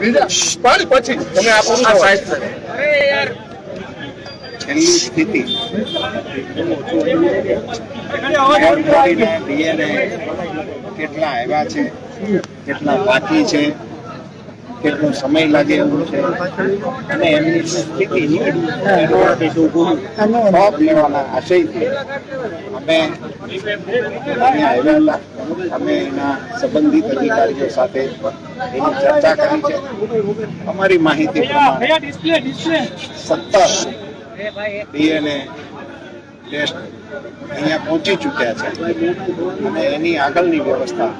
બીજા પણ પછી તમે આ પૂરું. છેલ્લી સ્થિતિ કેટલા આવ્યા છે કેટલા બાકી છે કેટલો સમય લાગે એવું છે અને એમની સ્થિતિ લેવાના આશયથી અમે અમે એના સંબંધિત અધિકારીઓ સાથે એની ચર્ચા કરી છે. અમારી માહિતી પ્રમાણે સત્તર ડીએનએ ટેસ્ટ અહીંયા પહોંચી ચૂક્યા છે અને એની આગળની વ્યવસ્થા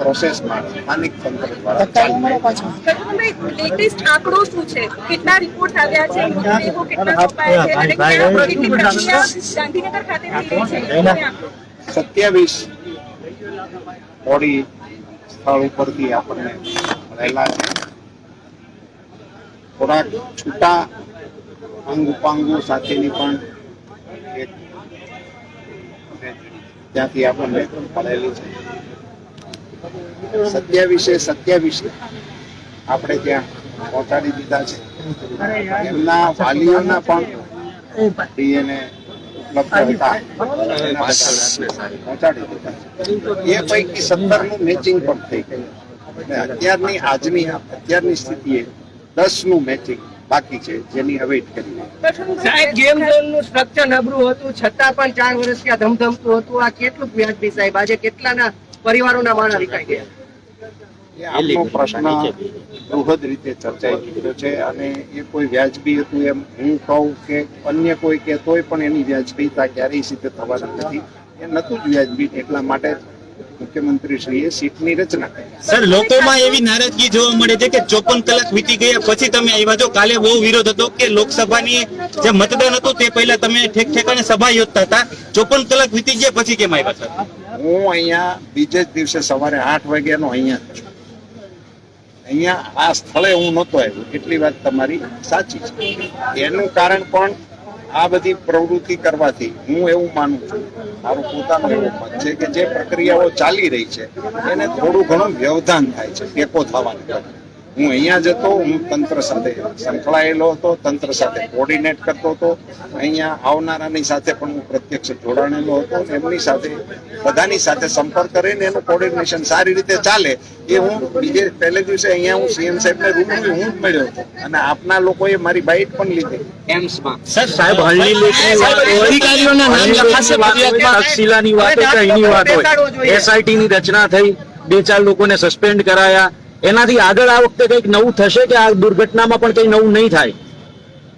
પ્રોસેસમાં સ્થાનિક તંત્ર દ્વારા ચાલી રહી છે. લેટેસ્ટ આંકડો શું છે? કેટલા રિપોર્ટ આવ્યા છે? મૃતદેહો કેટલા છે? અને ક્યાં ગાંધીનગર ખાતે છે. એ આંકડો. સત્યાવીસ બોડી સ્થળ ઉપરથી આપણને મળેલા છે. થોડાક છૂટા અંગ ઉપાંગો સાથેની પણ એક ત્યાંથી આપણને મળેલી છે. સત્યાવીસે સત્યાવીસ આપણે ત્યાં પહોંચાડી દીધા છે. એમના વાલીઓના પણ. ડીએનએ ઉપલબ્ધ હતા એ અત્યારની આજની અત્યારની સ્થિતિએ દસનું મેચિંગ બાકી છે, જેની કરી સાહેબનું સ્ટ્રક્ચર નબળું હતું, છતાં પણ ચાર વર્ષ ત્યાં ધમધમતું હતું. આ કેટલું વ્યાજબી સાહેબ? આજે કેટલાના પરિવારોના માણસ ગયા? એ આપનો પ્રશ્ન બૃહદ રીતે ચર્ચાઈ ચૂક્યો છે અને એ કોઈ વ્યાજબી હતું એમ હું કહું કે અન્ય કોઈ કહેતોય પણ એની વ્યાજબીતા ક્યારેય સિદ્ધ થવાની નથી. એ નતું જ વ્યાજબી એટલા માટે મુખ્યમંત્રી સીટની રચના કરી. સર લોકોમાં એવી નારાજગી જોવા મળે છે કે ચોપન કલાક વીતી ગયા પછી તમે આવ્યા છો. કાલે બહુ વિરોધ હતો કે લોકસભાની જે મતદાન હતું તે પહેલા તમે ઠેક ઠેકાણે સભા યોજતા હતા. ચોપન કલાક વીતી ગયા પછી કેમ આવ્યા સર હું અહીંયા બીજે જ દિવસે સવારે આઠ વાગ્યાનો અહીંયા છું. અહીંયા આ સ્થળે હું નહોતો આવ્યો. એટલી વાત તમારી સાચી છે. એનું કારણ પણ આ બધી પ્રવૃત્તિ કરવાથી હું એવું માનું છું. મારું પોતાનું એવું મત છે કે જે પ્રક્રિયાઓ ચાલી રહી છે, એને થોડું ઘણું વ્યવધાન થાય છે, ટેકો થવાની. હું અહીંયા જતો હું તંત્ર સાથે સંકળાયેલો હતો તંત્ર સાથે કોર્ડિનેટ કરતો હતો. અહીંયા આવનારાની સાથે પણ હું પ્રત્યક્ષ જોડાણેલો હતો. એમની સાથે બધાની સાથે સંપર્ક કરીને એનું કોર્ડિનેશન સારી રીતે ચાલે એ હું બીજે પહેલે દિવસે અહીંયા હું સીએમ સાહેબને રૂબરૂ હું જ મળ્યો હતો. અને આપના લોકોએ મારી બાઇટ પણ લીધી. સર સાહેબ હળની અધિકારીઓના નામ લખાશે તક્ષશિલાની વાત હોય એસઆઈટી ની રચના થઈ બે ચાર લોકોને સસ્પેન્ડ કરાયા. એનાથી આગળ આ વખતે કંઈક નવું થશે કે આ દુર્ઘટનામાં પણ કંઈ નવું નહીં થાય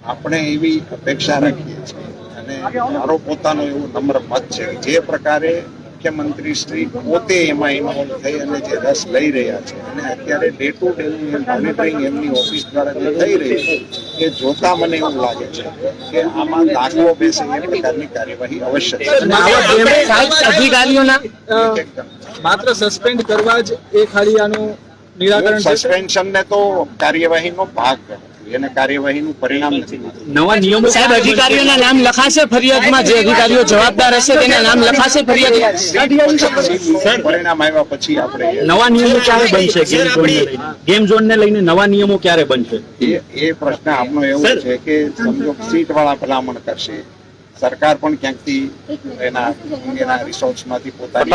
આપણે એવી અપેક્ષા રાખીએ છીએ અને મારો પોતાનો એવો નમ્ર મત છે જે પ્રકારે મુખ્યમંત્રી શ્રી પોતે એમાં ઇન્વોલ્વ થઈ અને જે રસ લઈ રહ્યા છે અને અત્યારે ડે ટુ ડે મોનિટરિંગ એમની ઓફિસ દ્વારા જે થઈ રહી છે એ જોતા મને એવું લાગે છે કે આમાં દાખલો બેસે એ પ્રકારની કાર્યવાહી અવશ્ય થશે. અધિકારીઓના માત્ર સસ્પેન્ડ કરવા જ એ ખાલી આનું નિરાકરણ સસ્પેન્શન ને તો કાર્યવાહીનો ભાગ એને કાર્યવાહીનું પરિણામ નથી નવા નિયમો સાહેબ અધિકારીઓના નામ લખાશે ફરિયાદમાં જે અધિકારીઓ જવાબદાર હશે તેના નામ લખાશે ફરિયાદ પરિણામ આવ્યા પછી આપણે નવા નિયમો ક્યારે બનશે ગેમ ઝોનને લઈને? લઈને નવા નિયમો ક્યારે બનશે? એ એ પ્રશ્ન આપનો એવો છે કે સમજો સીટ વાળા ભલામણ કરશે. સરકાર પણ ક્યાંકથી એના એના રિસોર્સમાંથી પોતાની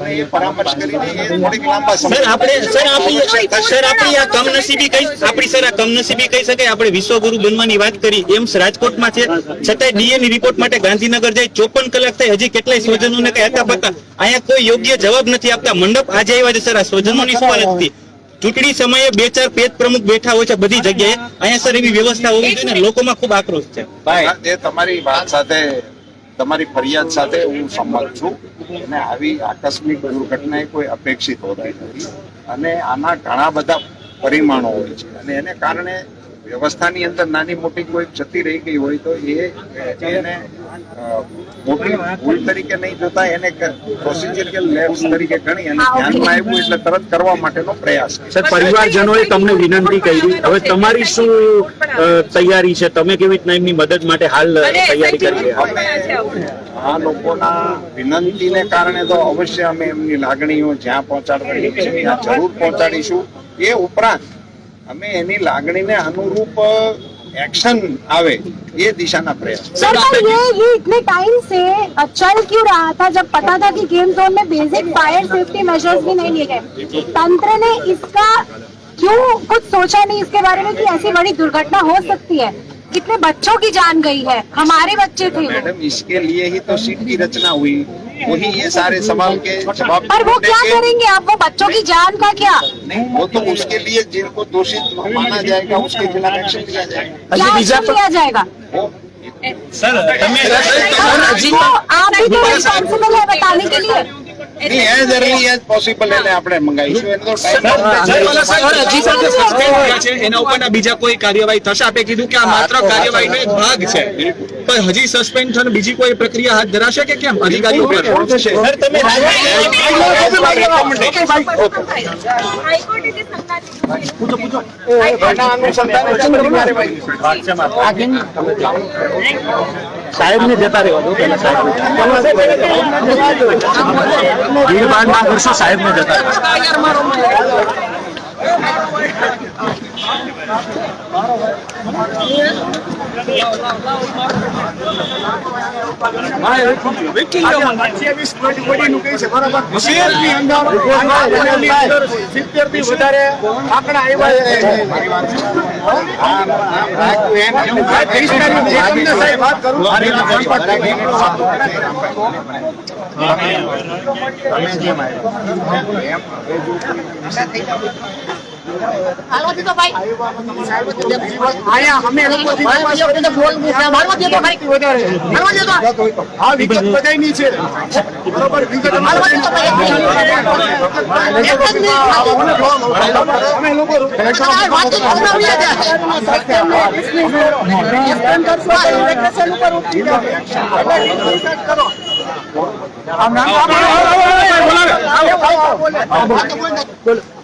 અને એ પરામર્શ કરીને એ થોડીક લાંબા સમય આપણે સર આપણી સર આપણી આ કમનસીબી કઈ આપણી સર આ કમનસીબી કહી શકાય આપણે વિશ્વગુરુ બનવાની વાત કરી. એમ્સ રાજકોટમાં છે. છતાંય ડીએનએ રિપોર્ટ માટે ગાંધીનગર જાય ચોપન કલાક થાય હજી કેટલાય સ્વજનોને કઈ હતા પતા અહીંયા કોઈ યોગ્ય જવાબ નથી આપતા. મંડપ આજે આવ્યા છે સર આ સ્વજનોની શું હાલત હતી. ચૂંટણી સમયે બે ચાર પેજ પ્રમુખ બેઠા હોય છે, બધી જગ્યાએ. અહીંયા સર એવી વ્યવસ્થા હોવી જોઈએ ને, લોકોમાં ખૂબ આક્રોશ છે. એ તમારી વાત સાથે, તમારી ફરિયાદ સાથે હું સંમત છું. અને આવી આકસ્મિક દુર્ઘટના કોઈ અપેક્ષિત હોતી નથી. અને આના ઘણા બધા પરિમાણો હોય છે. અને એને કારણે વ્યવસ્થાની અંદર નાની મોટી કોઈ જતી રહી ગઈ હોય તો એ એને મોટી ભૂલ તરીકે નહીં જોતા એને પ્રોસિજરલ લેબ્સ તરીકે ગણી અને ધ્યાનમાં આવ્યું એટલે તરત કરવા માટેનો પ્રયાસ. સર પરિવારજનોએ તમને વિનંતી કરી. હવે તમારી શું તૈયારી છે? તમે કેવી રીતના એમની મદદ માટે હાલ તૈયારી કરી. આ લોકોના વિનંતીને કારણે તો અવશ્ય અમે એમની લાગણીઓ જ્યાં પહોંચાડવાની છે ત્યાં જરૂર પહોંચાડીશું. એ ઉપરાંત અમે એની લાગણીને અનુરૂપ એક્શન આવે એ દિશાના પ્રયાસ सर पर ये ये इतने टाइम से चल क्यों रहा था जब पता था कि गेम जोन में बेसिक फायर सेफ्टी मेजर्स भी नहीं लिए गए तंत्र ने इसका क्यों कुछ सोचा नहीं इसके बारे में कि ऐसी बड़ी दुर्घटना हो सकती है कितने बच्चों की जान गई है हमारे बच्चे थे वो। मैडम इसके लिए ही तो सीट की रचना हुई वही ये सारे सवाल के जवाब पर वो क्या करेंगे? आप वो बच्चों की जान का क्या? नहीं वो तो उसके लिए जिनको दोषित माना जाएगा उसके खिलाफ एक्शन लिया जाएगा। क्या अच्छा, लिया जाएगा? सर तो आप भी तो रिस्पॉन्सिबल है बताने के लिए। એઝ અર્લી એઝ પોસિબલ એને આપણે મંગાવીશું. એનો ટાઈમ એના ઉપરના બીજા કોઈ કાર્યવાહી થશે? આપે કીધું કે આ માત્ર કાર્યવાહીનો એક ભાગ છે. પણ હજી સસ્પેન્ડ થઈને બીજી કોઈ પ્રક્રિયા હાથ ધરાશે કે કેમ? અધિકારી પર સર તમે હાઈકોર્ટે જે સત્તા છે એના અનુસંધાને જ બધી કાર્યવાહી સાહેબ ને જતા રહેવા દો. સાહેબ ભીડ ભાડ ના કરશો સાહેબ ને જતા રહેવા. આ વિગત બધાયની છે બરોબર વિગત અમે લોકો અત્યારે તમે આગળ હતી છે તો આમાં નથી. અમુક લોકો છે ને, એક તમારા જે સરકારી કર્મચારી છે ને, મોટા ભાઈને છે ને, બીજા TRP કેમ્પમાં પેલા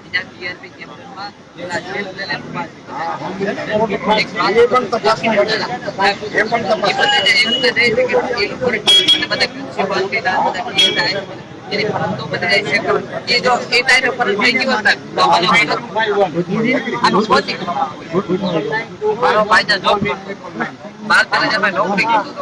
લોકોને બધા પ્રિન્સિપાલ કે ના બધા કે થાય એની ફરજ તો બધા જાય છે કે એ બાર તેર હજારમાં નોકરી કીધું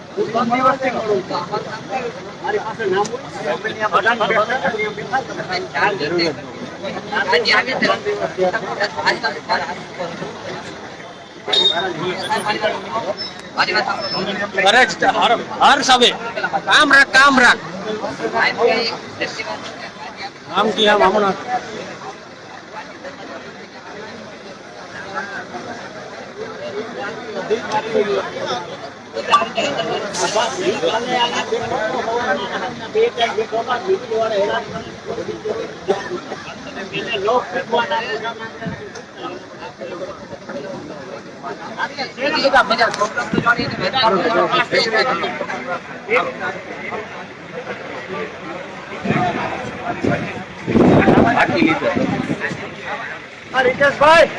તમારી સવે કામ રાખ કામ રાખ. આમ કે આમ હમણાં. તો જાણીને રીતેશભાઈ.